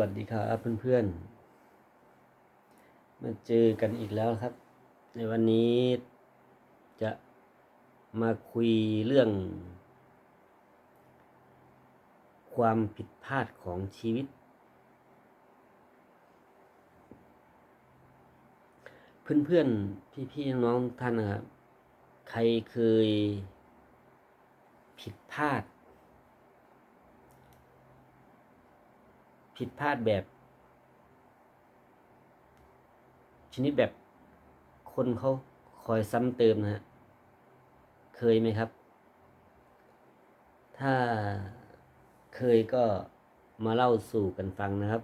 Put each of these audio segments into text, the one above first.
วัสดีครับเพื่อนๆ มาเจอกันอีกแล้วครับ ในวันนี้จะมาคุยเรื่อง ความผิดพลาดของชีวิต เพื่อนๆ พี่ๆ น้องท่านนะครับ ใครเคยผิดพลาด ผิดพลาดแบบ ชนิดแบบคนเขาคอยซ้ำเติมนะฮะ เคยไหมครับ ถ้าเคยก็มาเล่าสู่กันฟังนะครับ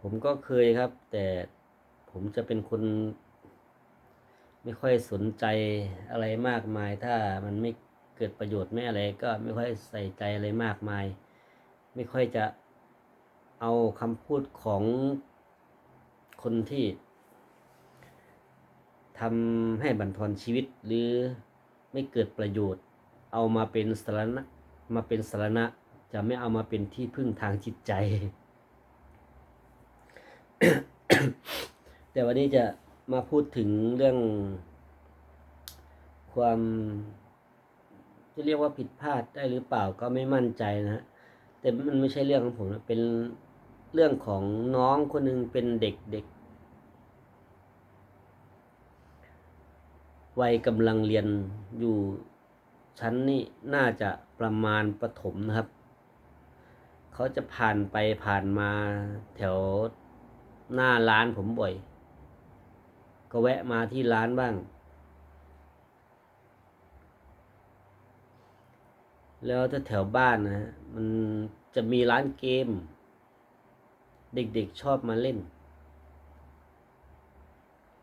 ผมก็เคยครับ แต่ผมจะเป็นคน ไม่ค่อยสนใจอะไรมากมาย ถ้ามันไม่เกิดประโยชน์ไม่อะไรก็ไม่ค่อยใส่ใจอะไรมากมาย ไม่ค่อยจะเอาคำพูดของคนที่ทำให้บั่นทอนชีวิตหรือไม่เกิดประโยชน์ เอามาเป็นสาระมาเป็นสาระจะไม่เอามาเป็นที่พึ่งทางจิตใจ แต่วันนี้จะมาพูดถึงเรื่อง ความจะเรียกว่าผิดพลาดได้หรือเปล่าก็ไม่มั่นใจนะฮะ แต่มันไม่ใช่เรื่องของผมนะเป็นเรื่องของน้องคนหนึ่งเป็นเด็กเด็กวัยกำลังเรียนอยู่ชั้นนี่น่าจะประมาณประถมนะครับ เขาจะผ่านไปผ่านมาแถวหน้าร้านผมบ่อย ก็แวะมาที่ร้านบ้าง แล้วถ้าแถวบ้านนะฮะมันจะมีร้านเกม เด็กๆชอบมาเล่น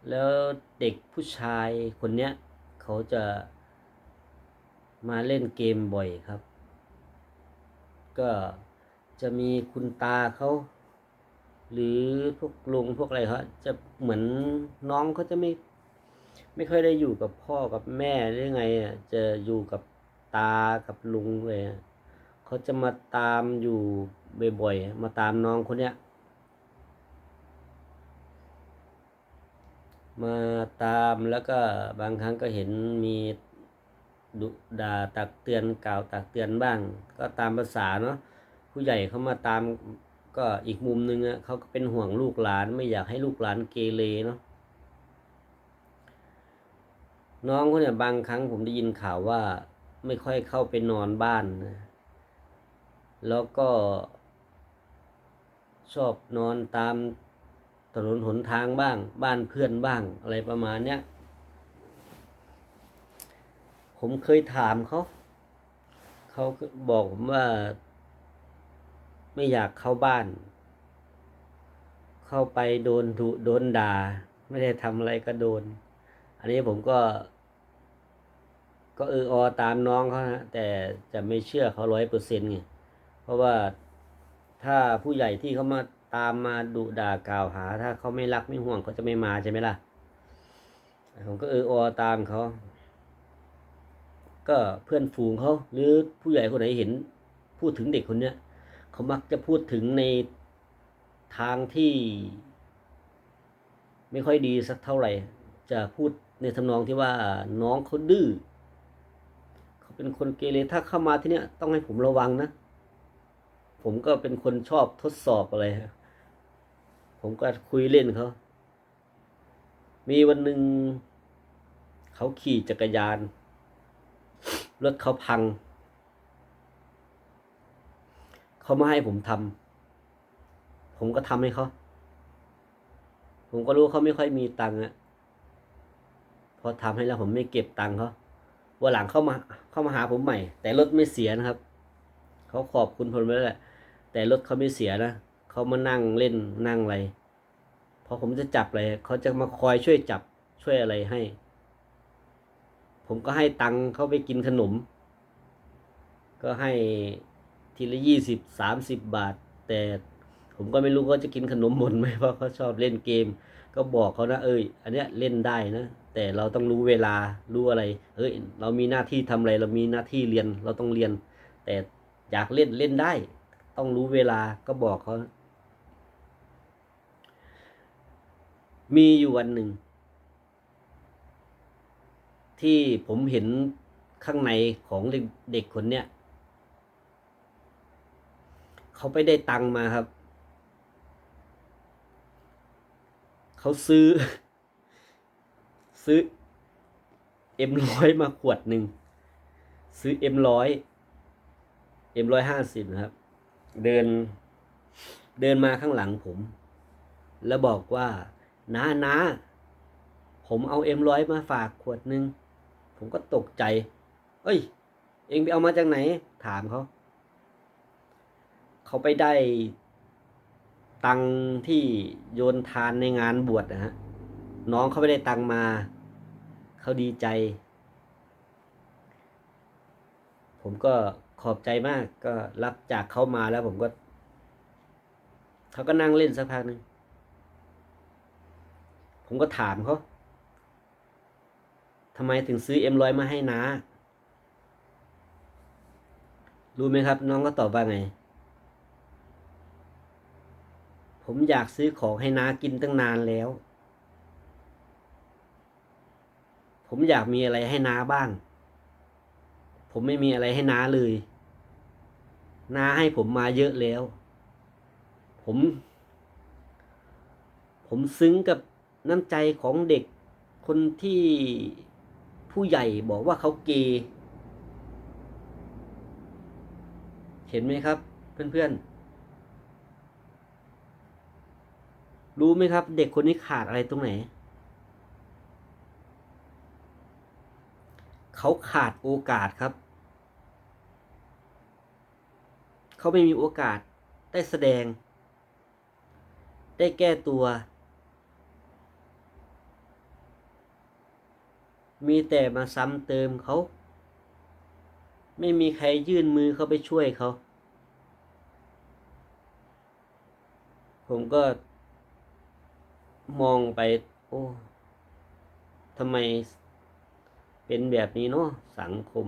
แล้วเด็กผู้ชายคนเนี้ย เขาจะมาเล่นเกมบ่อยครับ ก็จะมีคุณตาเขาหรือพวกลุงพวกอะไรเขาจะเหมือนน้องเขาจะไม่ ไม่ค่อยได้อยู่กับพ่อกับแม่หรือไงอะจะอยู่กับ ตากับลุงเลยเขาจะมาตามอยู่บ่อยๆมาตามน้องคนเนี้ย มาตามแล้วก็บางครั้งก็เห็นมีดุด่าตักเตือนกล่าวตักเตือนบ้าง ก็ตามภาษาเนาะผู้ใหญ่เขามาตามก็อีกมุมหนึ่งอะเขาก็เป็นห่วงลูกหลานไม่อยากให้ลูกหลานเกเรเนาะน้องเขาเนี่ยบางครั้งผมได้ยินข่าวว่า ไม่ค่อยเข้าไปนอนบ้านนะแล้วก็ ชอบนอนตามถนนหนทางบ้าง บ้านเพื่อนบ้าง อะไรประมาณเนี้ย ผมเคยถามเขา เขาบอกผมว่า ไม่อยากเข้าบ้าน เข้าไปโดนดุโดนด่า ไม่ได้ทำอะไรก็โดน อันนี้ผมก็ ก็เอออตามน้องเขานะแต่จะไม่เชื่อเขาร้อยเปอร์เซ็นต์ไงเพราะว่าถ้าผู้ใหญ่ที่เขามาตามมาดุด่ากล่าวหา ถ้าเขาไม่รักไม่ห่วงเขาจะไม่มาใช่ไหมล่ะผมก็เอออตามเขา ก็เพื่อนฝูงเขาหรือผู้ใหญ่คนไหนเห็น พูดถึงเด็กคนเนี้ยเขามักจะพูดถึงในทางที่ไม่ค่อยดีสักเท่าไหร่ จะพูดในทำนองที่ว่าน้องเขาดื้อ เป็นคนเกเรถ้าเข้ามาที่เนี้ยต้องให้ผมระวังนะ ผมก็เป็นคนชอบทดสอบอะไรฮะผมก็คุยเล่นเขา มีวันหนึ่งเขาขี่จักรยาน รถเขาพัง เขามาให้ผมทำ ผมก็ทำให้เขา ผมก็รู้เขาไม่ค่อยมีตังค์อะพอทำให้แล้วผมไม่เก็บตังค์เขา วันหลังเข้ามาเข้ามาหาผมใหม่ แต่รถไม่เสียนะครับ เขาขอบคุณผมไปแล้วแหละ แต่รถเขาไม่เสียนะเขามานั่งเล่นนั่งอะไรพอผมจะจับอะไรเขาจะมาคอยช่วยจับช่วยอะไรให้ ผมก็ให้ตังค์เขาไปกินขนม ก็ให้ทีละยี่สิบสามสิบบาท แต่ผมก็ไม่รู้เขาจะกินขนมหมดไหมเพราะเขาชอบเล่นเกม ก็บอกเขานะเอ้ย อันเนี้ยเล่นได้นะ แต่เราต้องรู้เวลารู้อะไรเอ้ยเรามีหน้าที่ทำอะไร เรามีหน้าที่เรียนเราต้องเรียน แต่อยากเล่นเล่นได้ ต้องรู้เวลาก็บอกเขามีอยู่วันหนึ่ง ที่ผมเห็นข้างในของเด็กดกคนเนี้ยเขาไปได้ตังมาครับ เขาซื้อ ซื้อเอ็มร้อยมาขวดหนึ่งซื้อเอ็มร้อยเอ็มร้อยห้าสิบนะครับ เดิน เดินมาข้างหลังผม แล้วบอกว่าน้าน้าผมเอาเอ็มร้อยมาฝากขวดหนึ่งผมก็ตกใจ เอ้ย เองไปเอามาจากไหน ถามเขา เขาไปได้ตังที่โยนทานในงานบวชนะฮะ น้องเขาไม่ได้ตังมา เขาดีใจ ผมก็ขอบใจมาก ก็รับจากเขามาแล้วผมก็ เขาก็นั่งเล่นสักพักหนึ่งผมก็ถามเขาทำไมถึงซื้อเอ็มร้อยมาให้นารู้ไหมครับ น้องก็ตอบว่าไง ผมอยากซื้อของให้น้ากินตั้งนานแล้ว ผมอยากมีอะไรให้น้าบ้าง ผมไม่มีอะไรให้น้าเลย น้าให้ผมมาเยอะแล้ว ผม ผมซึ้งกับน้ำใจของเด็กคนที่ผู้ใหญ่บอกว่าเขาเกย์เห็นไหมครับ เพื่อนๆ รู้ไหมครับ เด็กคนนี้ขาดอะไรตรงไหน เขาขาดโอกาสครับ เขาไม่มีโอกาสได้แสดง ได้แก้ตัว มีแต่มาซ้ำเติมเขา ไม่มีใครยื่นมือเข้าไปช่วยเขา ผมก็มองไป โอ้ทำไม เป็นแบบนี้เนาะสังคม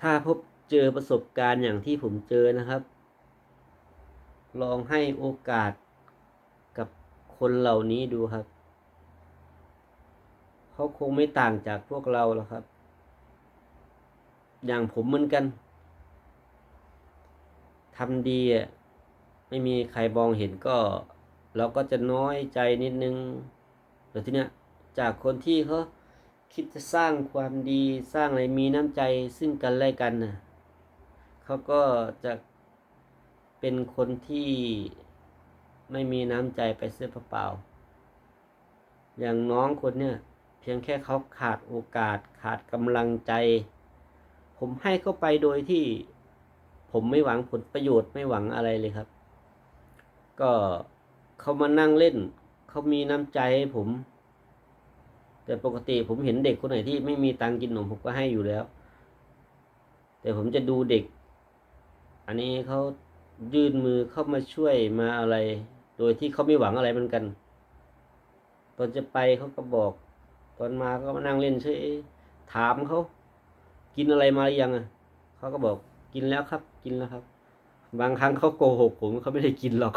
ถ้าพบเจอประสบการณ์อย่างที่ผมเจอนะครับ ลองให้โอกาสกับคนเหล่านี้ดูครับ เขาคงไม่ต่างจากพวกเราหรอกครับ อย่างผมเหมือนกันทำดีอะไม่มีใครมองเห็นก็ เราก็จะน้อยใจนิดนึงแต่ทีเนี้ย จากคนที่เขาคิดจะสร้างความดีสร้างอะไรมีน้ำใจซึ่งกันและกันน่ะเขาก็จะเป็นคนที่ไม่มีน้ำใจไปเสียเปล่า อย่างน้องคนเนี้ยเพียงแค่เขาขาดโอกาสขาดกำลังใจ ผมให้เขาไปโดยที่ผมไม่หวังผลประโยชน์ไม่หวังอะไรเลยครับ ก็เขามานั่งเล่น เขามีน้ำใจให้ผม แต่ปกติผมเห็นเด็กคนไหนที่ไม่มีตังกินขนมผมก็ให้อยู่แล้ว แต่ผมจะดูเด็ก อันนี้เขายื่นมือเข้ามาช่วยมาอะไร โดยที่เขาไม่หวังอะไรเหมือนกัน ตอนจะไปเขาก็บอก ตอนมาก็มานั่งเล่นเฉยถามเขากินอะไรมาหรือยังอะเขาก็บอกกินแล้วครับ กินแล้วครับ บางครั้งเขาโกหกผมเขาไม่ได้กินหรอก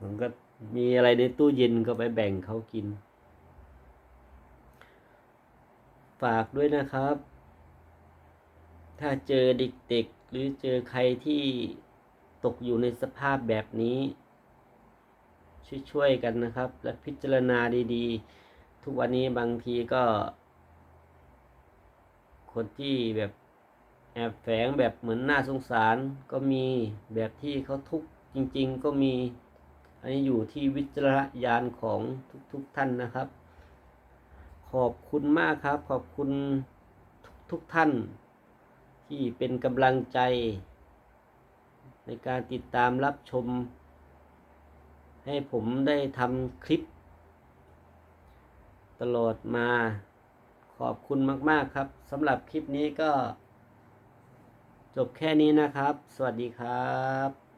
ผมก็มีอะไรในตู้เย็นก็ไปแบ่งเขากิน ฝากด้วยนะครับ ถ้าเจอเด็กๆหรือเจอใครที่ตกอยู่ในสภาพแบบนี้ ช่วยๆกันนะครับ และพิจารณาดีๆ ทุกวันนี้บางทีก็ คนที่แบบแอบแฝงแบบเหมือนน่าสงสารก็มีแบบที่เขาทุกข์จริง ๆ ก็มี อันนี้อยู่ที่วิจารณญาณของทุกๆท่านนะครับ ขอบคุณมากครับ ขอบคุณทุกท่าน ที่เป็นกำลังใจ ในการติดตามรับชม ให้ผมได้ทำคลิป ตลอดมาขอบคุณมาก ๆ ครับสำหรับคลิปนี้ก็ จบแค่นี้นะครับ สวัสดีครับ